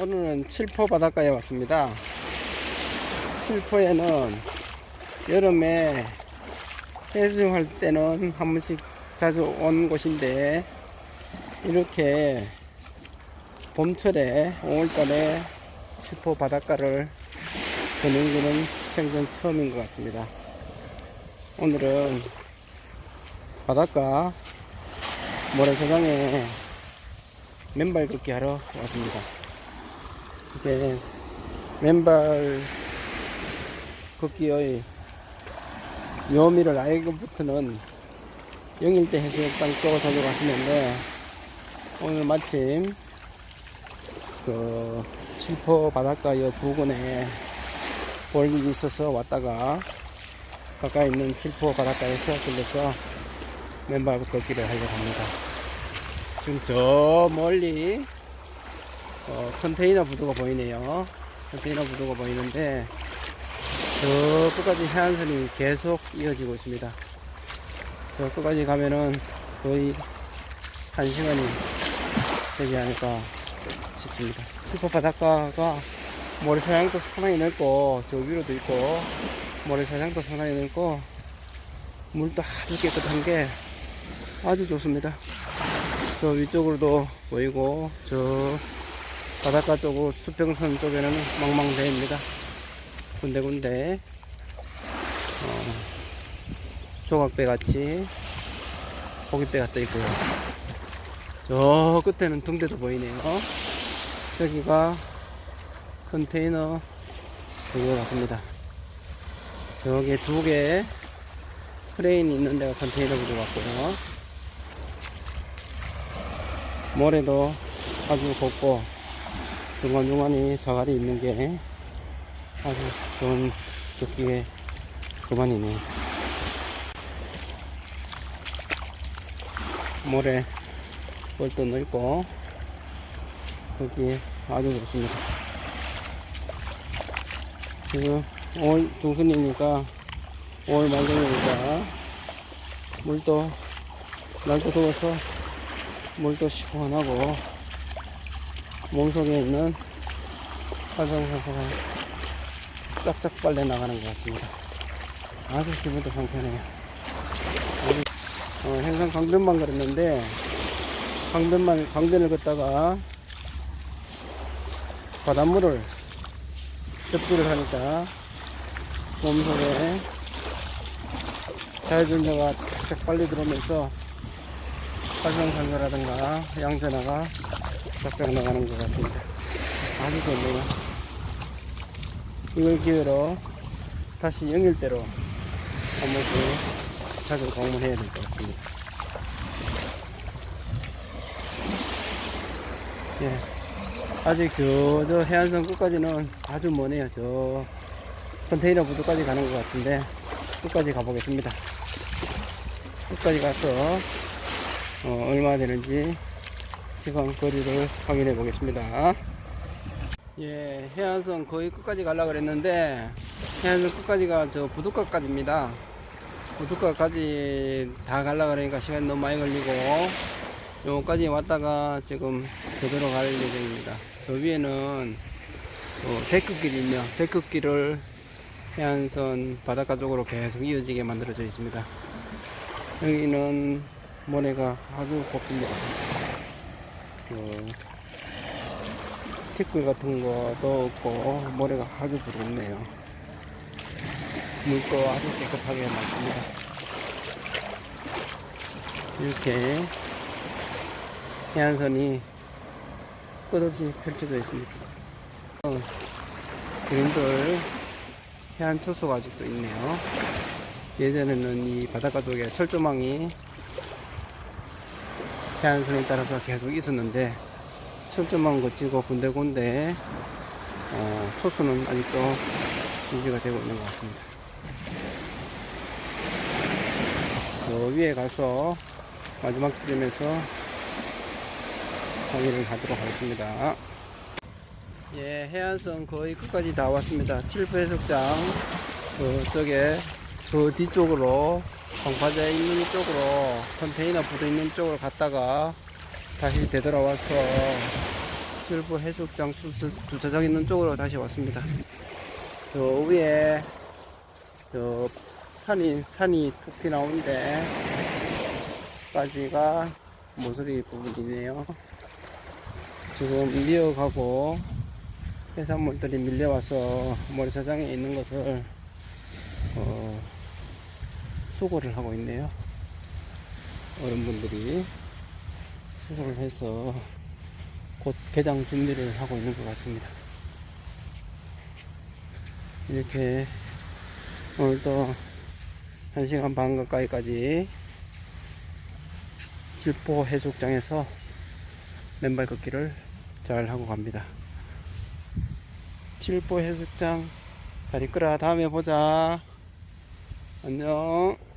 오늘은 칠포 바닷가에 왔습니다. 칠포에는 여름에 해수할 때는 한 번씩 자주 온 곳인데 이렇게 봄철에 5월달에 칠포 바닷가를 보는 거는 생전 처음인 것 같습니다. 오늘은 바닷가 모래사장에 맨발 걷기 하러 왔습니다. 이게 맨발 걷기의 묘미를 알고부터는 영일대 해수욕장 쪽을 다녀갔었는데 오늘 마침 그 칠포 바닷가의 부근에 볼 일이 있어서 왔다가 가까이 있는 칠포 바닷가에서 들려서 맨발 걷기를 하려고 합니다. 지금 저 멀리 어, 컨테이너 부두가 보이네요. 컨테이너 부두가 보이는데 저 끝까지 해안선이 계속 이어지고 있습니다. 저 끝까지 가면은 거의 한 시간이 되지 않을까 싶습니다. 슈퍼 바닷가가 모래사장도 상당히 넓고 저 위로도 있고 모래사장도 상당히 넓고 물도 아주 깨끗한 게 아주 좋습니다. 저 위쪽으로도 보이고 저 바닷가 쪽으로 수평선 쪽에는 망망대입니다. 군데군데 어, 조각배 같이 고깃배가 떠 있고요. 저 끝에는 등대도 보이네요. 저기가 컨테이너 그거 같습니다. 저기 두 개 크레인이 있는 데가 컨테이너 부두 같고요. 모래도 아주 곱고 중간중간에 자갈이 있는 게 아주 좋은 걷기에 그만이네. 모래 볼도 넓고 거기에 아주 좋습니다. 지금 5월 중순이니까 5월 말경이니까 물도 날도 더워서 물도 시원하고 몸속에 있는 활성산소가 쫙쫙 빨려 나가는 것 같습니다. 아주 기분도 상쾌하네요. 어, 행성 강변만 걸었는데 강변만 강변을 걷다가 바닷물을 접수를 하니까 몸속에 자연전자가 쫙쫙 빨리 들어오면서 활성산소라든가 양전화가 쫙쫙 나가는 것 같습니다. 아주 좋네요. 이걸 기회로 다시 영일대로 한 번씩 자주 방문해야 될 것 같습니다. 예. 아직 저, 저 해안선 끝까지는 아주 머네요. 저 컨테이너 부두까지 가는 것 같은데 끝까지 가보겠습니다. 끝까지 가서 어, 얼마 되는지 시간 거리를 확인해 보겠습니다. 예, 해안선 거의 끝까지 가려고 그랬는데 해안선 끝까지가 저 부두가까지입니다. 부두가까지 다 가려고 그러니까 시간이 너무 많이 걸리고 요까지 왔다가 지금 그대로 갈 예정입니다. 저 위에는 어, 데크길이 있네요. 데크길을 해안선 바닷가 쪽으로 계속 이어지게 만들어져 있습니다. 여기는 모래가 아주 곱습니다. 어, 티끌 같은 것도 없고 모래가 아주 부드럽네요. 물도 아주 깨끗하게 많습니다. 이렇게 해안선이 끝없이 펼쳐져 있습니다. 어, 그림들 해안 초소가 아직도 있네요. 예전에는 이 바닷가 쪽에 철조망이 해안선에 따라서 계속 있었는데 철조망 거치고 군데군데 어, 초소는 아직도 유지가 되고 있는 것 같습니다. 저 위에 가서 마지막 지점에서 확인을 하도록 하겠습니다. 예, 해안선 거의 끝까지 다 왔습니다. 칠포 해수욕장 그쪽에 그 뒤쪽으로 방파제 있는 쪽으로 컨테이너 부대 있는 쪽으로 갔다가 다시 되돌아와서 칠부 해수욕장 주차- 주차장 있는 쪽으로 다시 왔습니다. 저 위에 저 산이 산이 툭 튀나오는데 까지가 모서리 부분이네요. 지금 미어가고 해산물들이 밀려와서 모래사장에 있는 것을 어, 수거를 하고 있네요. 어른분들이 수거를 해서 곧 개장 준비를 하고 있는 것 같습니다. 이렇게 오늘도 1시간 반 가까이까지 칠포 해수욕장에서 맨발 걷기를 잘 하고 갑니다. 칠포 해수욕장 잘 이끌어 다음에 보자. 안녕.